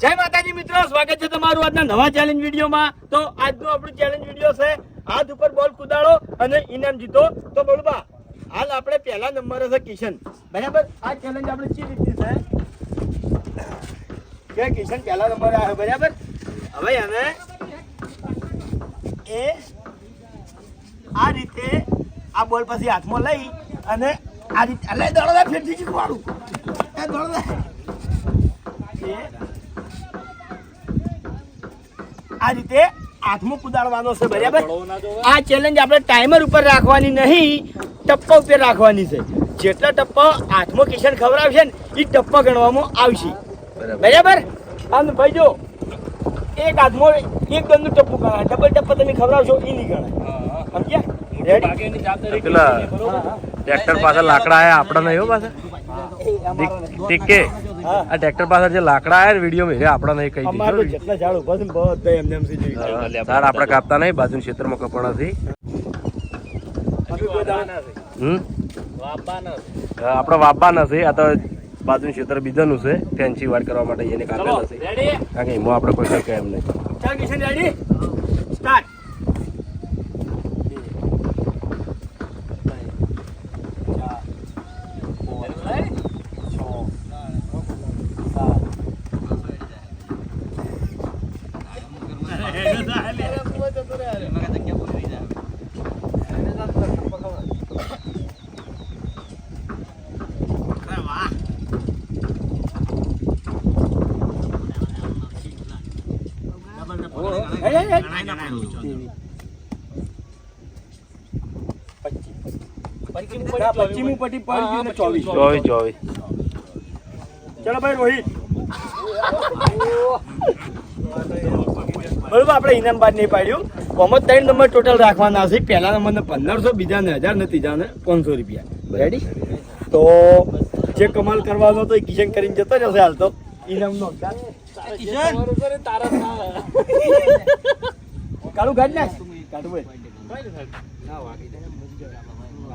જય માતાજી મિત્રો, સ્વાગત છે તમારું આજના નવા ચેલેન્જ વિડીયોમાં. તો આજનો આપણું ચેલેન્જ વીડિયો છે, હાથ ઉપર બોલ કુદાડો અને ઇનામ જીતો. તો બોલબા, હાલ આપણે પહેલા નંબર છે કિશન. બરાબર? આ ચેલેન્જ આપણે ચી રીતની છે? કે કિશન પહેલા નંબર આવે, બરાબર? હવે એને એ આ રીતે આ બોલ પછી હાથમાં લઈ અને આ રીતે અલે દોડો ફેરથી શીખવાડું એ દોડો એ આ રીતે હાથમાં કુદાડવાનો છે બરાબર? આ ચેલેન્જ આપણે ટાઈમર ઉપર રાખવાની નહીં ટપ્પા ઉપર રાખવાની છે. જેટલા ટપ્પા હાથમાં કિશન ખવડાવશે ને એ ટપ્પા ગણવામાં આવશે. બરાબર. અને ભાઈ જો એક હાથમાં એક ગંદનું ટપ્પું ગણાય ડબલ ટપ્પા તમે ખવડાવશો એ નહીં ગણાય. સમજ્યા? ટ્રેક્ટર પાસે લાકડા આયા આપડા નહીં હો પાછા ઠીક કે હા આ ટ્રેક્ટર પાછળ જે લાકડા આયા ને વીડિયો મેં આપણા નહીં કહી અમારે દીધું જેટલા ઝાડ ઊભા છે બધા એમને એમ સી જોઈ હા, આપણે કાપતા નહીં બાજુ ક્ષેત્રમાં કપડા નથી હા, આપડે વાપવા નથી આ તો બાજુ ક્ષેત્ર બીજાનું છે ફેન્સી વાર કરવા માટે એને કાપેલ નથી કારણ કે એમાં આપણે કોઈ શકાય એમ નહીં. સ્ટાર્ટ પશ્ચિમી પટ્ટી પડી ગયું ચોવીસ. ચોવીસ. ચોવીસ. ચલો ભાઈ રોહિત. બરોબર આપણે ઇનામ બાદ નહીં પાડ્યું. કોમત ત્રણ નંબર ટોટલ રાખવાના છે. પહેલા નંબરને પંદરસો બીજાને હજાર ને ત્રીજા પાંચસો રૂપિયા. રેડી તો જે કમાલ કરવાનો હતો એ કિશન કરીને જતો જશે હાલ તો. ઇનામનો કાળું ગાડ નાખ કાઢું ભાઈ.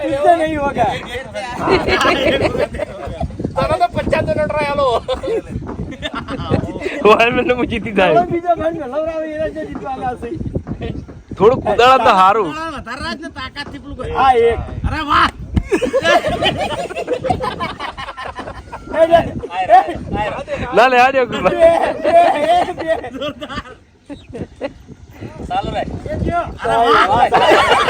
इससे नहीं होगा વાય મને હું જીતી હવે જાય બીજો ભાઈ લવરાવે એના જે જીતવાના છે થોડું કુદાડા તો સારું આ એક એ લે, એ, ના લે આ બે, ગુલભાઈ બે, બે, બે. એ જો. વાહ.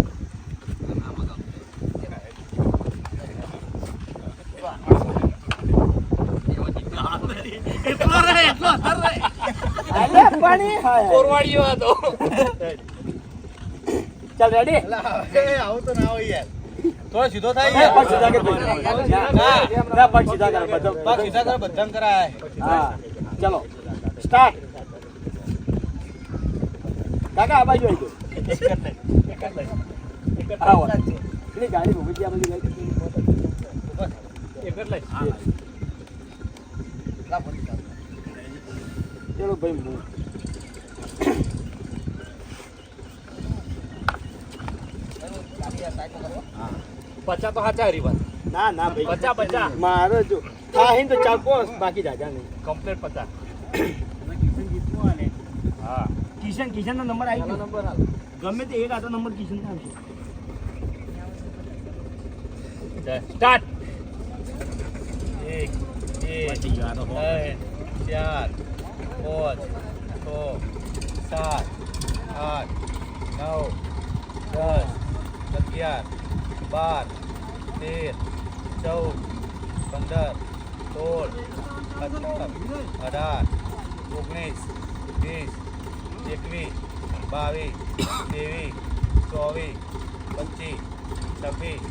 અલે પાણી. હાય. ચાલ રેડી થોડો સીધો થાય એ પગ સીધા કર ભાઈ. ના, પગ સીધા કર બધા. પગ સીધા કરો બધા કરાય. હા ચલો. સ્ટાર્ટ કાકા આ બાજુ આવી. આવો. ગાડી ઊભી છે, આ બાજુ લઈ. ચલો ભાઈ હું. પચા તો હાચા હરી વાત. ના ના ભાઈ. પચા પચા. મારો જો આ હિંદ ચાકો બાકી જાજા નહીં કમ્પ્લેટ પચા. હા. કિશન કિશન નો નંબર આવી ગયો. નંબર ગમે તે એક આતો નંબર કિશન ના આવશે સ્ટાર્ટ એક એક ચાર. પાંચ, છ, સાત, આઠ, નવ, દસ, અગિયાર, બાર, તેર, ચૌદ, પંદર, સોળ સત્તર અઢાર, ઓગણીસ, વીસ, એકવીસ, બાવીસ, ત્રેવીસ, ચોવીસ, પચીસ, છવ્વીસ,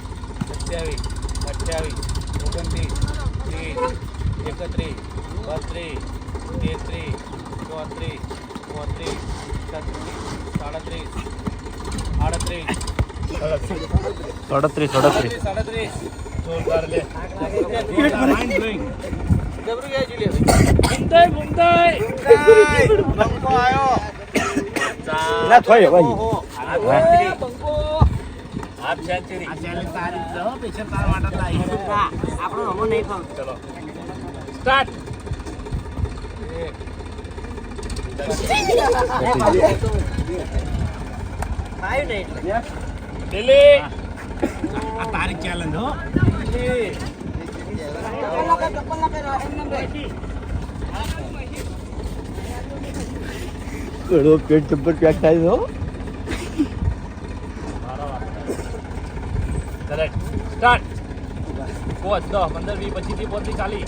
સત્યાવીસ, અઠ્યાવીસ, ઓગણત્રીસ, ત્રીસ, એકત્રીસ, બત્રીસ તેત્રીસ ચોત્રીસ ચોત્રીસ છત્રીસ સાડત્રીસ આડત્રીસ. સડત્રીસ સડત્રીસ સાડત્રીસ જોરદાર લે. જબરું ગયા મુંબઈ મુંબઈ બંકો આયો. ના થયો ભાઈ. બંકો હાફ સેન્ચુરી ચલો. સ્ટાર્ટ ઘણો પેટ જબ્બર પેક થાય છો સ્ટાર્ટ પોચ દસ પંદર વીસ પચીસથી પોચી ચાલી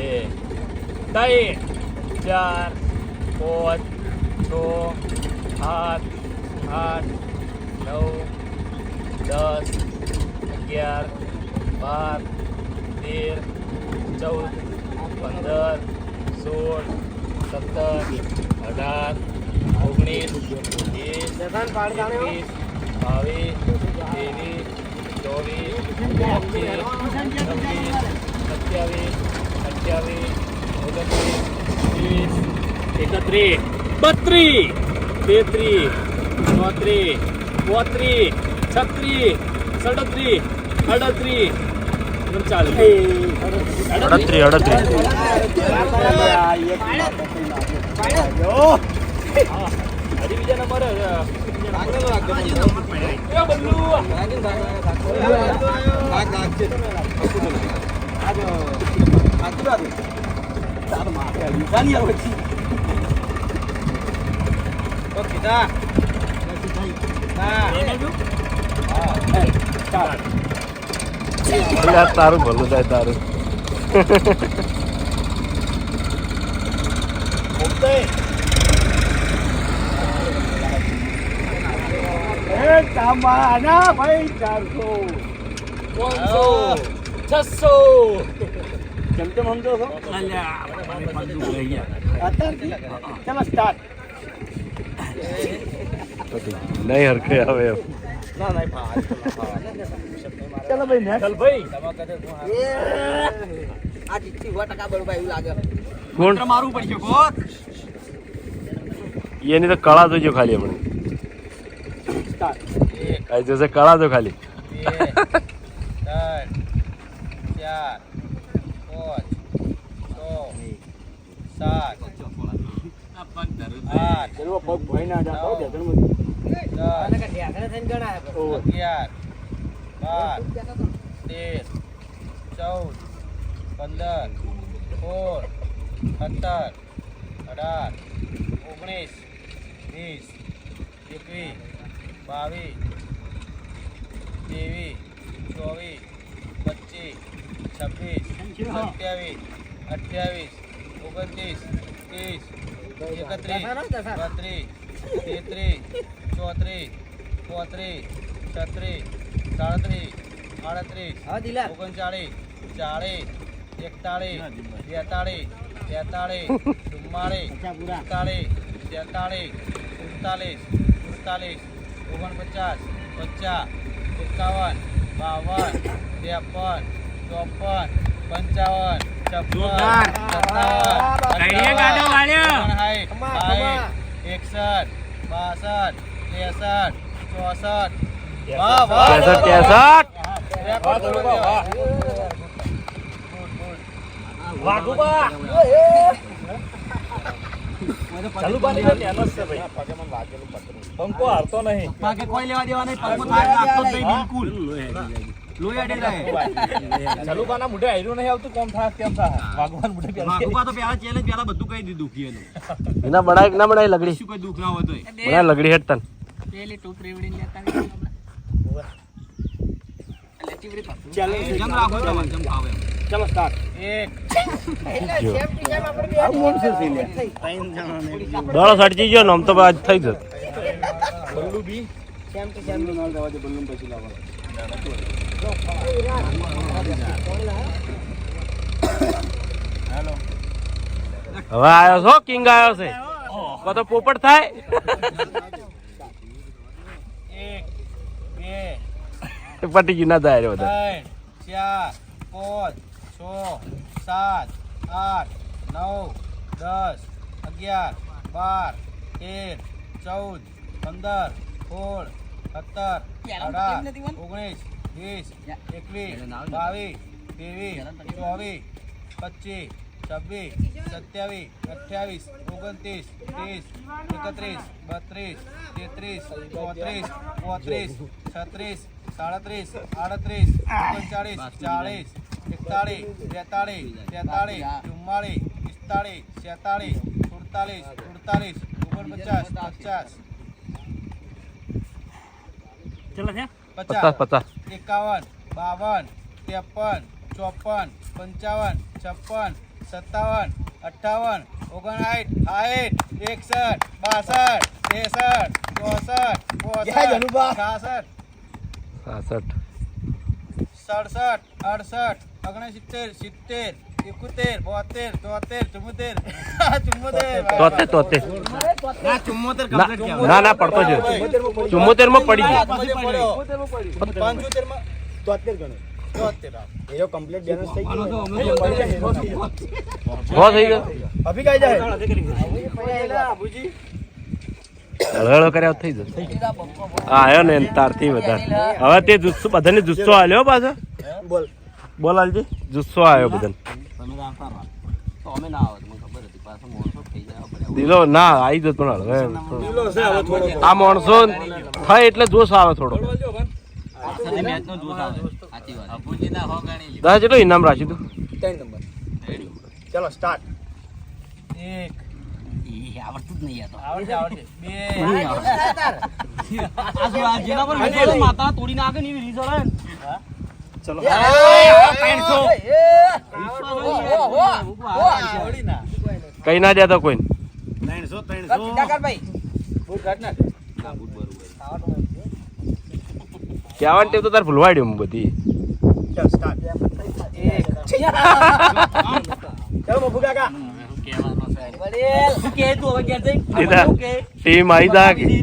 બે ત્રણ ચાર પાંચ છ સાત આઠ નવ દસ અગિયાર બાર તેર ચૌદ પંદર સોળ સત્તર અઢાર ઓગણીસ વીસ એકવીસ બાવીસ ત્રેવીસ ચોવીસ પચીસ છવ્વીસ સત્યાવીસ ઓગણત્રીસ ત્રીસ એકત્રીસ બત્રીસ તેત્રીસ ચોત્રીસ પોત્રીસ છત્રીસ સડત્રીસ અડત્રીસ અડત્રીસ અડત્રીસ હજી બીજા નંબર એ બલ્લુ તો કીધા હા. તારું ભલું થાય તારું. એ તમારા ભાઈ ચારસો. પાંચસો છસો. કેમ તેમ સમજો છો? ચલો સ્ટાર્ટ નહીં હરખે આવે એમ ભાઈ ચલો ભાઈ કોણ? પડશે એની તો કળા જોજો ખાલી આપણે સ્ટાર્ટ. આ કળા તો ખાલી બે ત્રણ ચાર પાંચ છ સાત. આઠ. ચલો પગ ભોય ના જાતો બેસણમાંથી. અગિયાર. બાર. તેર. ચૌદ. પંદર. સોળ. સત્તર. અઢાર. ઓગણીસ. વીસ. એકવીસ. બાવીસ. ત્રેવીસ. ચોવીસ. પચીસ. છવ્વીસ. સત્યાવીસ. અઠ્યાવીસ. ઓગણત્રીસ ત્રીસ એકત્રીસ બત્રીસ તેત્રીસ ચોત્રીસ પોત્રીસ છત્રીસ સાડત્રીસ આડત્રીસ ઓગણચાળીસ ચાળીસ એકતાળીસ બેતાળીસ તેતાળીસ ચુમ્માળીસ પિસ્તાળીસ તેતાળીસ સુડતાલીસ સુડતાલીસ ઓગણપચાસ પચાસ એકાવન બાવન ત્રેપન ચોપન પંચાવન છપ્પન સત્તાવન ઓગણસાઠ, સાઠ, એકસઠ બાસઠ ત્રેસઠ ચોસઠ. વાહ વાહ ત્રેસઠ ત્રેસઠ. રેકોર્ડ તોડી દેવાય. વાઘુબા. ચાલુ બાની ને જ છે ભાઈ. પંકો હારતો નહીં. બાકી કોઈ લેવા દેવા નહીં. પગ થાય નાખતો જ નહીં બિલકુલ. લોહી અડી રહે. ચલુકાના મોઢે આયરું નહીં આવતું કોમ થાય કેમ થાય ભગવાન મોઢે પહેલા વાઘુકા તો પેલા ચેલેન્જ પેલા બધું કહી દીધું કીએનું એના બનાય કે ના બનાય લગડી? શું કોઈ દુઃખ ના હોય તોય. બનાય લગડી હેડ તન. પેલી ટૂપ રેવડી લેતા ગયા રાખો તમારે જેમ ફાવે ચલો સ્ટાર્ટ એક. દોડો સડજી ગયો ને આમ તો આજ થઈ જત હવે આવ્યો છો? કિંગ આવ્યો છે? બધો પોપટ થાય? એક બે પટી ગયું ના થાય બધા. ચાર પાંચ છ સાત આઠ નવ દસ અગિયાર બાર તેર ચૌદ પંદર સોળ સત્તર અઢાર ઓગણીસ વીસ એકવીસ બાવીસ ત્રેવીસ ચોવીસ પચીસ છવ્વીસ સત્યાવીસ અઠ્યાવીસ ઓગણત્રીસ ત્રીસ એકત્રીસ બત્રીસ તેત્રીસ ચોત્રીસ પોત્રીસ છત્રીસ સાડત્રીસ આડત્રીસ ઓગણચાળીસ ચાળીસ એકતાળીસ બેતાળીસ તેતાળીસ ચુમ્માળીસ પિસ્તાળીસ છેતાળીસ સુડતાલીસ સુડતાલીસ ઓગણપચાસ પચાસ પચાસ પચાસ એકાવન બાવન ત્રેપન ચોપન પંચાવન છપ્પન સત્તાવન અઠ્ઠાવન ઓગણસાઠ સાઠ એકસઠ બાસઠ ત્રેસઠ ચોસઠ પોસઠ છાસઠ સાસઠ. સડસઠ અડસઠ ઓગણસિત્તેર સિત્તેર એકોતેર બોતેર તોતેર ચુમ્મોતેર. તોતેર તોતેર ના ના ના ના પડતો છે ચુમ્મોતેરમાં પડી ગયું. પંચોતેરમાં તોતેર ગણો. એનો કમ્પ્લીટ બેલેન્સ થઈ ગયો. હો થઈ ગયો. અભી કઈ જાય? હળહળો કર્યા થઈ જશે. હા ને તારથી વધારે. હવે તે જુસ્સો બધાને જુસ્સો આલ્યો પાછો? બોલ. બોલ આલજી. જુસ્સો આવ્યો બધાને. દિલો ના આવી જતો પણ હવે. આ માણસો થાય એટલે જોશ આવે થોડો. દસ જેટલો ઇનામ રાખ્યું તું ત્રણ નંબર. ચલો સ્ટાર્ટ એક. આવડતું જ નહીં આવડે આવડશે બે. માતા તોડી નાખે ને એવી ને ચલો કઈ ના દેતો કોઈ ક્યાં ટેવ તો તાર ભૂલવાડ્યું હું બધી? ટીમ આવી?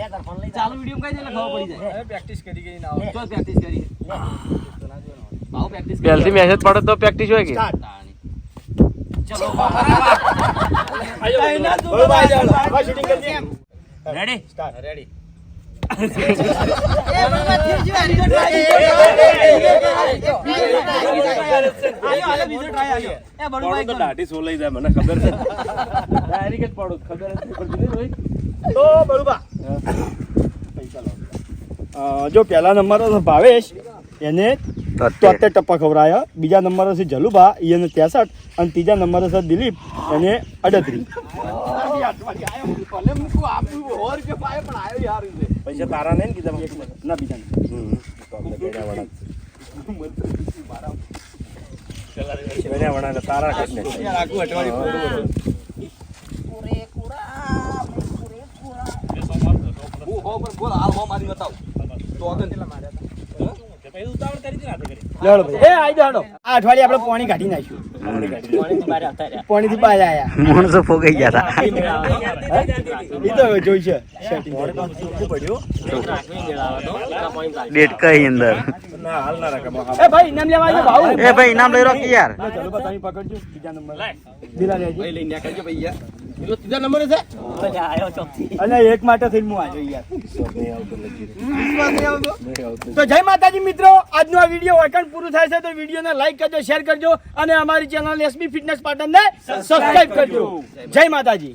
ચાલુ વીડિયો કઈ દે ખબર પડી જાય હવે પ્રેક્ટિસ કરી ગઈ ના તો પ્રેક્ટિસ કરી ભાવ પ્રેક્ટિસ કરી પહેલથી મેસેજ પડે તો પ્રેક્ટિસ હોય કે ચલો હવે શૂટિંગ કરી રેડી સ્ટાર્ટ રેડી એ દાઢી સોલાઈ જાય મને ખબર છે. ડાયરેક્ટ જ પડું ખબર જ નહીં પડતી તો બળુબા અ, જો પહેલા નંબર હતો ભાવેશ એને તોતેર. ટપ્પા ખવડાયા. બીજા નંબર છે જલુભા એને ત્રેસઠ અને ત્રીજા નંબર છે દિલીપ એને અડત્રીસ. પૈસા તારા નહીં કીધા ના બીજા તારા કઈ આખું અઠવાડિયું માર્યા હતા. એ આઈ જાડો આ અઠવાડિયે આપણે પાણી કાઢી નાખ્યું. પાણી થી બહાર આયા. માણસો ફોગાઈ ગયા હતા એ તો જોઈ છે. ડેટ કઈ અંદર? એ ભાઈ ઇનામ લેવા આવ્યો ભાઉ. એ ભાઈ ઇનામ લઈ રહ્યો યાર. ચલો બા, પકડજો. બીજા નંબર. દિલા લેજો ત્રીજા નંબર છે? અને એક માટે થઈને હું આવ્યો યાર તો જય માતાજી મિત્રો આજનો આ વીડિયો વાકણ પૂરું થાય છે તો વિડીયોને લાઈક કરજો શેર કરજો અને અમારી ચેનલ એસબી ફિટનેસ પાટણને સબસ્ક્રાઇબ કરજો. જય માતાજી.